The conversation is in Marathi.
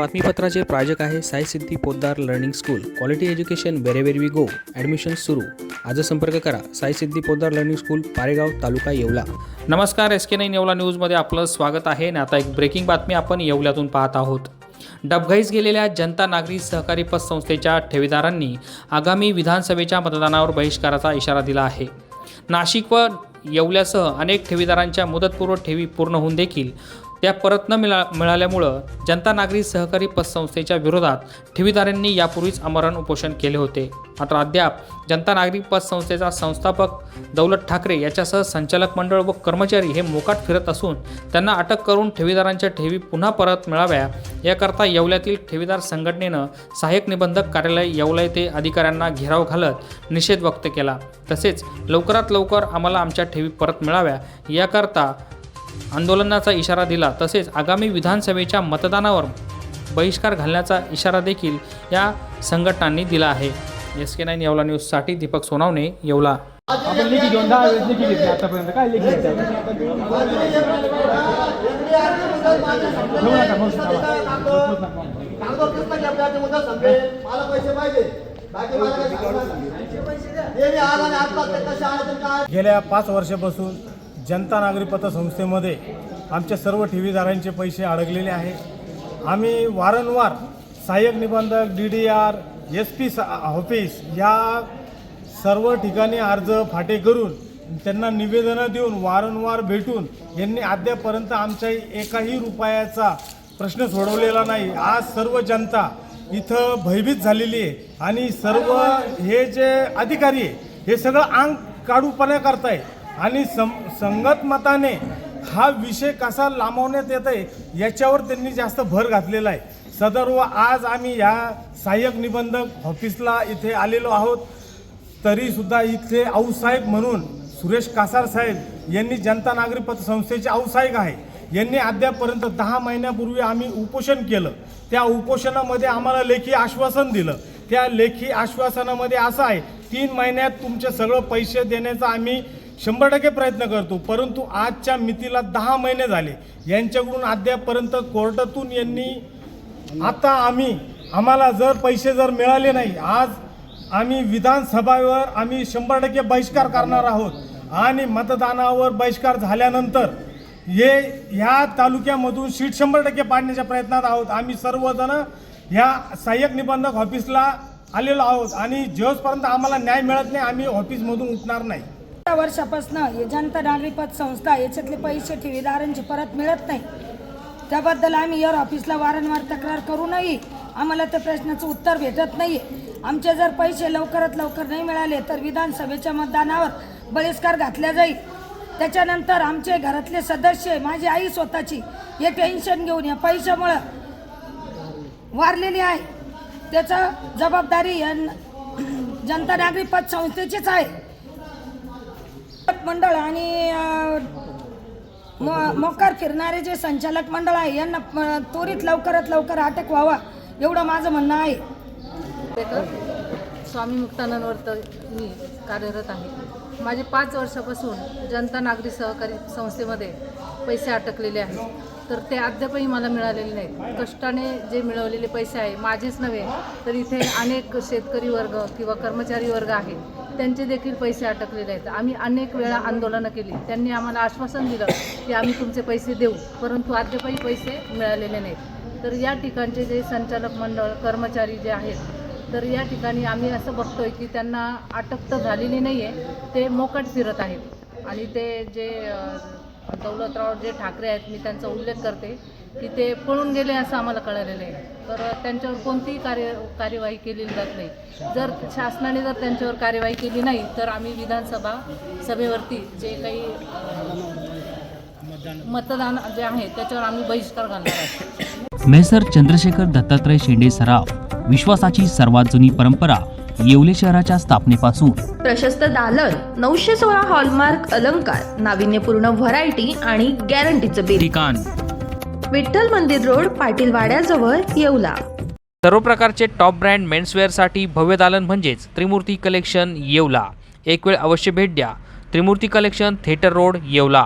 बातमीपत्राचे प्रायोजक आहे Sai Siddhi Poddar learning school. Quality education wherever we go admission सुरू. आज संपर्क करा. Sai Siddhi Poddar learning school Paregaon taluka Yeola. नमस्कार एस के नाईन येवला न्यूजमध्ये आपलं स्वागत आहे. आणि आता एक ब्रेकिंग बातमी आपण येवल्यातून पाहत आहोत. डबघाईस गेलेल्या जनता नागरी सहकारी पतसंस्थेच्या ठेवीदारांनी आगामी विधानसभेच्या मतदानावर बहिष्काराचा इशारा दिला आहे. नाशिक व येवल्यासह अनेक ठेवीदारांच्या मुदतपूर्व ठेवी पूर्ण होऊन देखील त्या परत न मिळा मिळाल्यामुळं जनता नागरी सहकारी पतसंस्थेच्या विरोधात ठेवीदारांनी यापूर्वीच आमरण उपोषण केले होते. मात्र अद्याप जनता नागरी पतसंस्थेचा संस्थापक दौलत ठाकरे याच्यासह संचालक मंडळ व कर्मचारी हे मोकाट फिरत असून त्यांना अटक करून ठेवीदारांच्या ठेवी पुन्हा परत मिळाव्या याकरता येवल्यातील ठेवीदार संघटनेनं सहाय्यक निबंधक कार्यालय येवला येथे अधिकाऱ्यांना घेराव घालत निषेध व्यक्त केला. तसेच लवकरात लवकर आम्हाला आमच्या ठेवी परत मिळाव्या याकरता आंदोलनाचा इशारा दिला. तसेच आगामी विधानसभेच्या मतदानावर बहिष्कार घालण्याचा इशारा देखील या संघटनांनी दिला आहे. एस के नाईन येवला न्यूजसाठी दीपक सोनावणे येवला. आपण लेखी दहा वेळेस लेखी घेतली. आतापर्यंत काय लेखी घेतली? गेल्या पाच वर्षापासून जनता नागरी पतसंस्थेमध्ये आमच्या सर्व ठेवीदारांचे पैसे अडकलेले आहे. आम्ही वारंवार सहाय्यक निबंधक D D R S P office या सर्व ठिकाणी अर्ज फाटे करून त्यांना निवेदनं देऊन वारंवार भेटून यांनी अद्यापर्यंत आमच्या एकाही रुपयाचा प्रश्न सोडवलेला नाही. आज सर्व जनता इथं भयभीत झालेली आहे आणि सर्व हे जे अधिकारी आहे हे सगळं अंग काढूपणा करताय आणि सं संगत मताने हा विषय कसा लांबवण्यात येत आहे याच्यावर त्यांनी जास्त भर घातलेला आहे. सदर्व आज आम्ही या सहाय्यक निबंधक ऑफिसला इथे आलेलो आहोत. तरीसुद्धा इथले आऊसाहेब म्हणून सुरेश कासार साहेब यांनी जनता नागरी पतसंस्थेचे आऊसाहेब आहे. यांनी अद्यापर्यंत दहा महिन्यापूर्वी आम्ही उपोषण केलं. त्या उपोषणामध्ये आम्हाला लेखी आश्वासन दिलं. त्या लेखी आश्वासनामध्ये असं आहे तीन महिन्यात तुमचे सगळं पैसे देण्याचा आम्ही शंभर टक्के प्रयत्न करतो परंतु आजच्या मितीला दहा महिने झाले. यांच्याकडून अद्यापर्यंत कोर्टातून यांनी आता आम्ही आम्हाला जर पैसे जर मिळाले नाही आज आम्ही विधानसभावर आम्ही शंभर टक्के बहिष्कार करणार आहोत. आणि मतदानावर बहिष्कार झाल्यानंतर हे ह्या तालुक्यामधून सीट शंभर टक्के पाडण्याच्या प्रयत्नात आहोत. आम्ही सर्वजण ह्या सहाय्यक निबंधक ऑफिसला आलेलो आहोत. आणि जेव्हापर्यंत आम्हाला न्याय मिळत नाही आम्ही ऑफिसमधून उठणार नाही. वर्षापासून हे जनता नागरी पत संस्था याच्यातले पैसे ठेवीदारांची परत मिळत नाही. त्याबद्दल आम्ही यर ऑफिसला वारंवार तक्रार करूनही आम्हाला त्या प्रश्नाचं उत्तर भेटत नाही आमचे जर पैसे लवकरात लवकर नाही मिळाले तर विधानसभेच्या मतदानावर बहिष्कार घातला जाईल. त्याच्यानंतर आमचे घरातले सदस्य माझी आई स्वतःची हे टेन्शन घेऊन या पैशामुळं वारलेली आहे. त्याचं जबाबदारी जनता नागरी पत संस्थेचीच आहे. मंडळ आणि मो- मोकार फिरणारे जे संचालक मंडळ आहे यांना त्वरित लवकरात लवकर अटक व्हावा एवढं माझं म्हणणं आहे. स्वामी मुक्तानंदवर्त मी कार्यरत आहे. माझे पाच वर्षापासून जनता नागरी सहकारी संस्थेमध्ये पैसे अटकलेले आहेत. तर ते अद्यापही मला मिळालेले नाहीत. कष्टाने जे मिळवलेले पैसे आहे माझेच नव्हे तर इथे अनेक शेतकरी वर्ग किंवा कर्मचारी वर्ग आहे त्यांचे देखील पैसे अटकलेले आहेत. आम्ही अनेक वेळा आंदोलनं केली. त्यांनी आम्हाला आश्वासन दिलं की आम्ही तुमचे पैसे देऊ परंतु अद्यापही पैसे मिळालेले नाहीत. तर या ठिकाणचे जे संचालक मंडळ कर्मचारी जे आहेत तर या ठिकाणी आम्ही असं बघतोय की त्यांना अटक तर झालेली नाही आहे ते मोकट फिरत आहेत. आणि ते जे दौलतराव जे ठाकरे आहेत मी त्यांचा उल्लेख करते की ते पळून गेले असं आम्हाला कळलेलं आहे. तर त्यांच्यावर कोणतीही कार्य कार्यवाही केलेली जात नाही. जर शासनाने जर त्यांच्यावर कार्यवाही केली नाही तर आम्ही विधानसभा सभेवरती जे काही मतदान जे आहे त्याच्यावर आम्ही बहिष्कार घालणार आहोत. मेसर चंद्रशेखर दत्तात्रय शेंडे सराव विश्वासाची सर्वात जुनी परंपरा येवले शहराच्या स्थापनेपासून. प्रशस्त दालन नऊशे सोळा हॉलमार्क अलंकार नाविन्यपूर्ण व्हरायटी आणि गॅरंटीचं बिल. ठिकाण. विठ्ठल मंदिर रोड पाटील वाड्याजवळ येवला. सर्व प्रकारचे टॉप ब्रँड मेन्सवेअरसाठी भव्य दालन म्हणजेच त्रिमूर्ती कलेक्शन येवला. एक वेळ अवश्य भेट द्या. Trimurti collection theatre road Yeola.